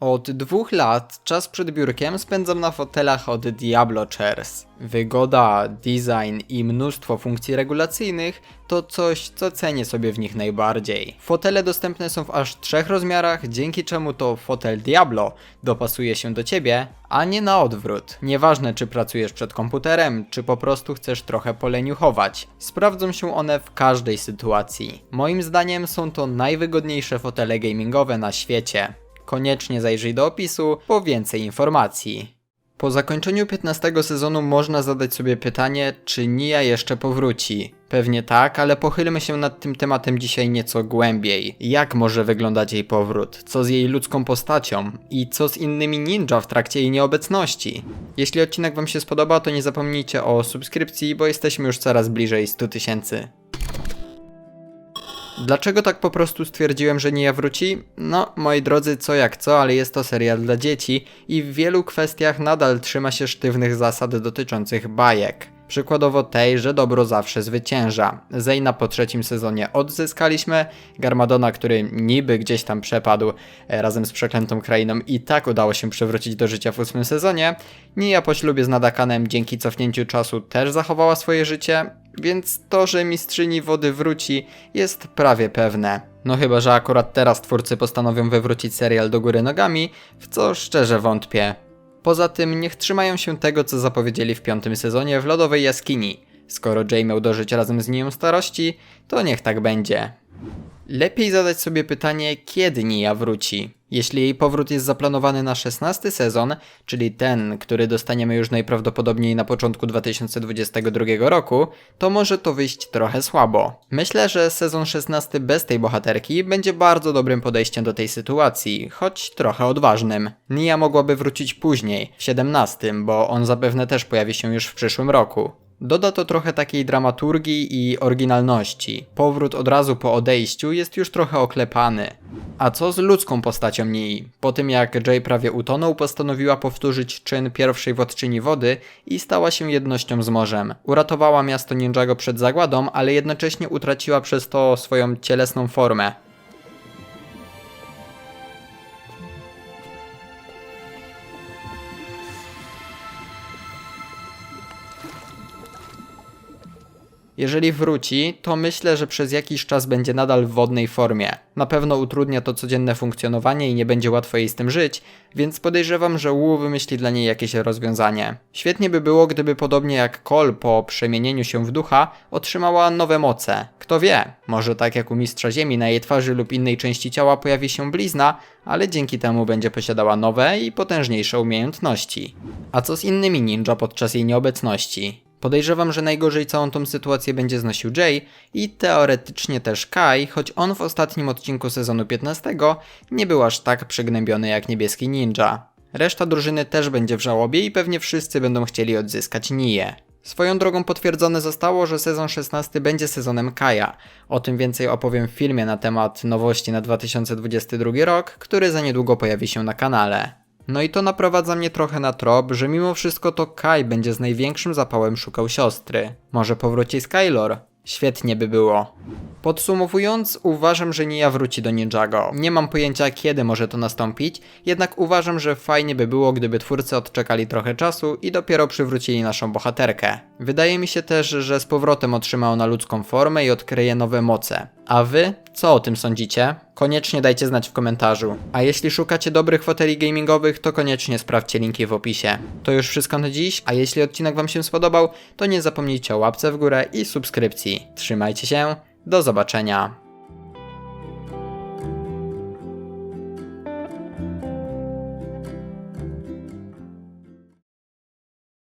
Od dwóch lat czas przed biurkiem spędzam na fotelach od Diablo Chairs. Wygoda, design i mnóstwo funkcji regulacyjnych to coś, co cenię sobie w nich najbardziej. Fotele dostępne są w aż trzech rozmiarach, dzięki czemu to fotel Diablo dopasuje się do ciebie, a nie na odwrót. Nieważne czy pracujesz przed komputerem, czy po prostu chcesz trochę poleniuchować. Sprawdzą się one w każdej sytuacji. Moim zdaniem są to najwygodniejsze fotele gamingowe na świecie. Koniecznie zajrzyj do opisu po więcej informacji. Po zakończeniu 15 sezonu można zadać sobie pytanie, czy Nia jeszcze powróci. Pewnie tak, ale pochylmy się nad tym tematem dzisiaj nieco głębiej. Jak może wyglądać jej powrót? Co z jej ludzką postacią? I co z innymi ninja w trakcie jej nieobecności? Jeśli odcinek Wam się spodoba, to nie zapomnijcie o subskrypcji, bo jesteśmy już coraz bliżej 100 tysięcy. Dlaczego tak po prostu stwierdziłem, że Nia wróci? No, moi drodzy, co jak co, ale jest to serial dla dzieci i w wielu kwestiach nadal trzyma się sztywnych zasad dotyczących bajek. Przykładowo tej, że dobro zawsze zwycięża. Zeyna po trzecim sezonie odzyskaliśmy, Garmadona, który niby gdzieś tam przepadł e, razem z przeklętą krainą i tak udało się przywrócić do życia w ósmym sezonie. Nia po ślubie z Nadakanem dzięki cofnięciu czasu też zachowała swoje życie, więc to, że mistrzyni wody wróci jest prawie pewne. No chyba, że akurat teraz twórcy postanowią wywrócić serial do góry nogami, w co szczerze wątpię. Poza tym niech trzymają się tego, co zapowiedzieli w piątym sezonie w Lodowej Jaskini. Skoro Jay miał dożyć razem z nią starości, to niech tak będzie. Lepiej zadać sobie pytanie, kiedy Nia wróci. Jeśli jej powrót jest zaplanowany na 16 sezon, czyli ten, który dostaniemy już najprawdopodobniej na początku 2022 roku, to może to wyjść trochę słabo. Myślę, że sezon 16 bez tej bohaterki będzie bardzo dobrym podejściem do tej sytuacji, choć trochę odważnym. Nia mogłaby wrócić później, w 17, bo on zapewne też pojawi się już w przyszłym roku. Doda to trochę takiej dramaturgii i oryginalności. Powrót od razu po odejściu jest już trochę oklepany. A co z ludzką postacią Nii? Po tym jak Jay prawie utonął, postanowiła powtórzyć czyn pierwszej władczyni wody i stała się jednością z morzem. Uratowała miasto Ninjago przed zagładą, ale jednocześnie utraciła przez to swoją cielesną formę. Jeżeli wróci, to myślę, że przez jakiś czas będzie nadal w wodnej formie. Na pewno utrudnia to codzienne funkcjonowanie i nie będzie łatwo jej z tym żyć, więc podejrzewam, że Wu wymyśli dla niej jakieś rozwiązanie. Świetnie by było, gdyby podobnie jak Kol po przemienieniu się w ducha, otrzymała nowe moce. Kto wie, może tak jak u Mistrza Ziemi na jej twarzy lub innej części ciała pojawi się blizna, ale dzięki temu będzie posiadała nowe i potężniejsze umiejętności. A co z innymi ninja podczas jej nieobecności? Podejrzewam, że najgorzej całą tą sytuację będzie znosił Jay i teoretycznie też Kai, choć on w ostatnim odcinku sezonu 15 nie był aż tak przygnębiony jak niebieski ninja. Reszta drużyny też będzie w żałobie i pewnie wszyscy będą chcieli odzyskać Niję. Swoją drogą potwierdzone zostało, że sezon 16 będzie sezonem Kaja. O tym więcej opowiem w filmie na temat nowości na 2022 rok, który za niedługo pojawi się na kanale. No i to naprowadza mnie trochę na trop, że mimo wszystko to Kai będzie z największym zapałem szukał siostry. Może powróci Skylor? Świetnie by było. Podsumowując, uważam, że Nia wróci do Ninjago. Nie mam pojęcia kiedy może to nastąpić, jednak uważam, że fajnie by było, gdyby twórcy odczekali trochę czasu i dopiero przywrócili naszą bohaterkę. Wydaje mi się też, że z powrotem otrzyma ona ludzką formę i odkryje nowe moce. A wy? Co o tym sądzicie? Koniecznie dajcie znać w komentarzu. A jeśli szukacie dobrych foteli gamingowych, to koniecznie sprawdźcie linki w opisie. To już wszystko na dziś, a jeśli odcinek Wam się spodobał, to nie zapomnijcie o łapce w górę i subskrypcji. Trzymajcie się, do zobaczenia.